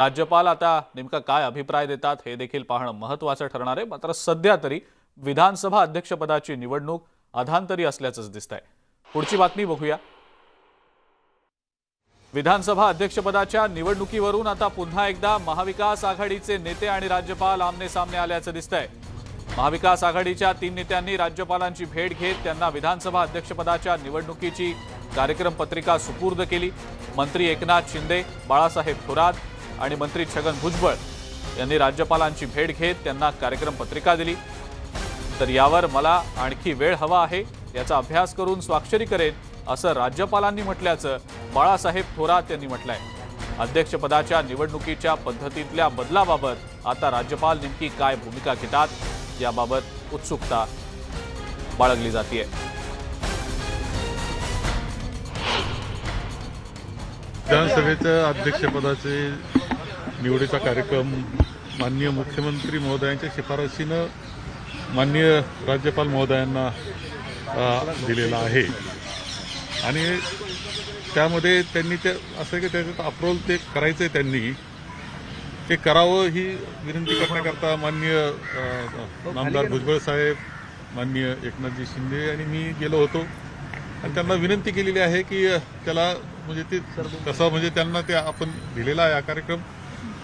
राज्यपाल आता नेमका काय अभिप्राय देतात हे देखील पाहणं महत्वाचं ठरणार आहे. मात्र सध्या तरी विधानसभा अध्यक्षपदाची निवडणूक अधांतरी असल्याचंच दिसतंय. पुढची बातमी बघूया. विधानसभा अध्यक्षपदाच्या निवडणुकीवरून आता पुन्हा एकदा महाविकास आघाडीचे नेते आणि राज्यपाल आमने सामने आल्याचं दिसतंय. महाविकास आघाडीच्या तीन नेत्यांनी राज्यपालांची भेट घेत त्यांना विधानसभा अध्यक्षपदाच्या निवडणुकीची कार्यक्रम पत्रिका सुपूर्द केली. मंत्री एकनाथ शिंदे बाळासाहेब थोरात आणि मंत्री छगन भुजबळ यांनी राज्यपालांची भेट घेत त्यांना कार्यक्रम पत्रिका दिली. तर यावर मला आणखी वेळ हवा आहे याचा अभ्यास करून स्वाक्षरी करेन असं राज्यपालांनी म्हटल्याचं बाळासाहेब थोरात यांनी म्हटलंय. अध्यक्षपदाच्या निवडणुकीच्या पद्धतीतल्या बदलाबाबत आता राज्यपाल नेमकी काय भूमिका घेतात याबाबत उत्सुकता बाळगली जाते विधानसभेचं अध्यक्षपदाचे निवडीचा कार्यक्रम माननीय मुख्यमंत्री महोदयांच्या शिफारशीनं माननीय राज्यपाल महोदयांना दिलेला आहे. आणि त्यामध्ये त्यांनी ते असं की त्याच्यात अप्रोल ते करायचं आहे त्यांनी. ते करावं ही विनंती करण्याकरता माननीय नामदार भुजबळ साहेब माननीय एकनाथजी शिंदे आणि मी गेलो होतो. आणि त्यांना विनंती केलेली आहे की त्याला म्हणजे ते तसा म्हणजे त्यांना ते आपण दिलेला आहे हा कार्यक्रम.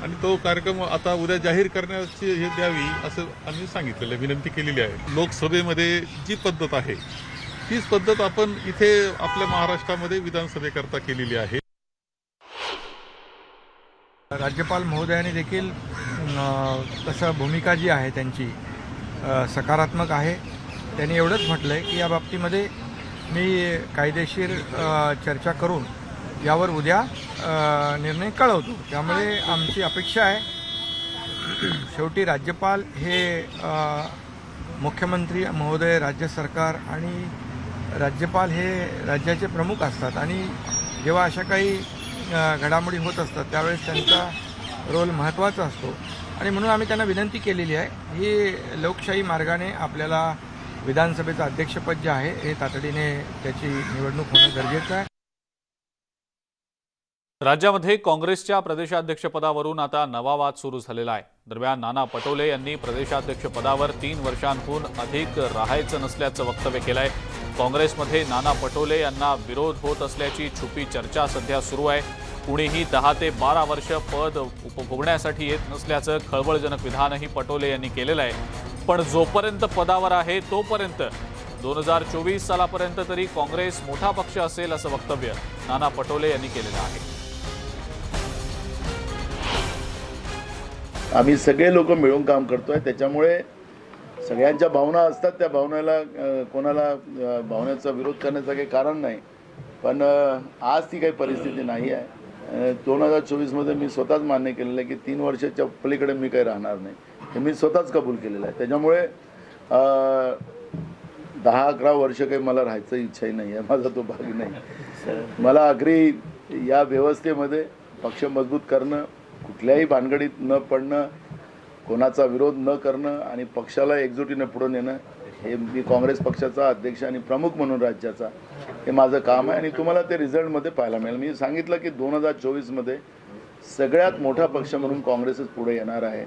आणि तो कार्यक्रम आता उद्या जाहीर करण्याची हे द्यावी असं आम्ही सांगितलेलं आहे, विनंती केलेली आहे. लोकसभेमध्ये जी पद्धत आहे तीच पद्धत आपण इथे आपल्या महाराष्ट्रामध्ये विधानसभेकरता केलेली आहे. राज्यपाल महोदयाने देखील तशा तसं भूमिका जी आहे त्यांची सकारात्मक आहे. त्यांनी एवढंच म्हटलं आहे की या बाबतीमध्ये मी कायदेशीर चर्चा करून यावर उद्या निर्णय कळवतो. त्यामुळे आमची अपेक्षा आहे. शेवटी राज्यपाल हे मुख्यमंत्री महोदय राज्य सरकार आणि राज्यपाल हे राज्याचे प्रमुख असतात. आणि जेव्हा अशा काही घडामोडी होत असतात त्यावेळेस त्यांचा रोल महत्त्वाचा असतो. आणि म्हणून आम्ही त्यांना विनंती केलेली आहे ही लोकशाही मार्गाने आपल्याला विधानसभेचं अध्यक्षपद जे आहे हे तातडीने त्याची निवडणूक होणं गरजेचं आहे. राज्यामध्ये काँग्रेसच्या प्रदेशाध्यक्षपदावरून आता नवा वाद सुरू झालेला आहे. दरम्यान नाना पटोले यांनी प्रदेशाध्यक्षपदावर तीन वर्षांहून अधिक राहायचं नसल्याचं वक्तव्य केलं आहे काँग्रेसमध्ये नाना पटोले यांना विरोध होत असल्याची छुपी चर्चा सध्या सुरू आहे. कुणीही दहा ते बारा वर्ष पद उपभोगण्यासाठी येत नसल्याचं खळबळजनक विधानही पटोले यांनी केलेलं आहे. पण जोपर्यंत पदावर आहे तोपर्यंत दोन हजार चोवीस सालापर्यंत तरी काँग्रेस मोठा पक्ष असेल असं वक्तव्य नाना पटोले यांनी केलेलं आहे. आम्ही सगळे लोक मिळून काम करतोय. त्याच्यामुळे सगळ्यांच्या भावना असतात त्या भावनेला कोणाला भावनेचा विरोध करण्याचं काही कारण नाही. पण आज ती काही परिस्थिती नाही आहे. दोन हजार चोवीसमध्ये मी स्वतःच मान्य केलेलं आहे की तीन वर्षाच्या पलीकडे मी काही राहणार नाही. हे मी स्वतःच कबूल केलेलं आहे. त्याच्यामुळे दहा अकरा वर्ष काही मला राहायचं इच्छाही नाही आहे. माझा तो भाग नाही. मला अग्री या व्यवस्थेमध्ये पक्ष मजबूत करणं कुठल्याही भानगडीत न पडणं कोणाचा विरोध न करणं आणि पक्षाला एकजुटीने पुढे नेणं हे मी काँग्रेस पक्षाचा अध्यक्ष आणि प्रमुख म्हणून राज्याचा हे माझं काम आहे. आणि तुम्हाला ते रिझल्टमध्ये पाहायला मिळेल. मी सांगितलं की दोन हजार चोवीसमध्ये सगळ्यात मोठा पक्ष म्हणून काँग्रेसच पुढे येणार आहे.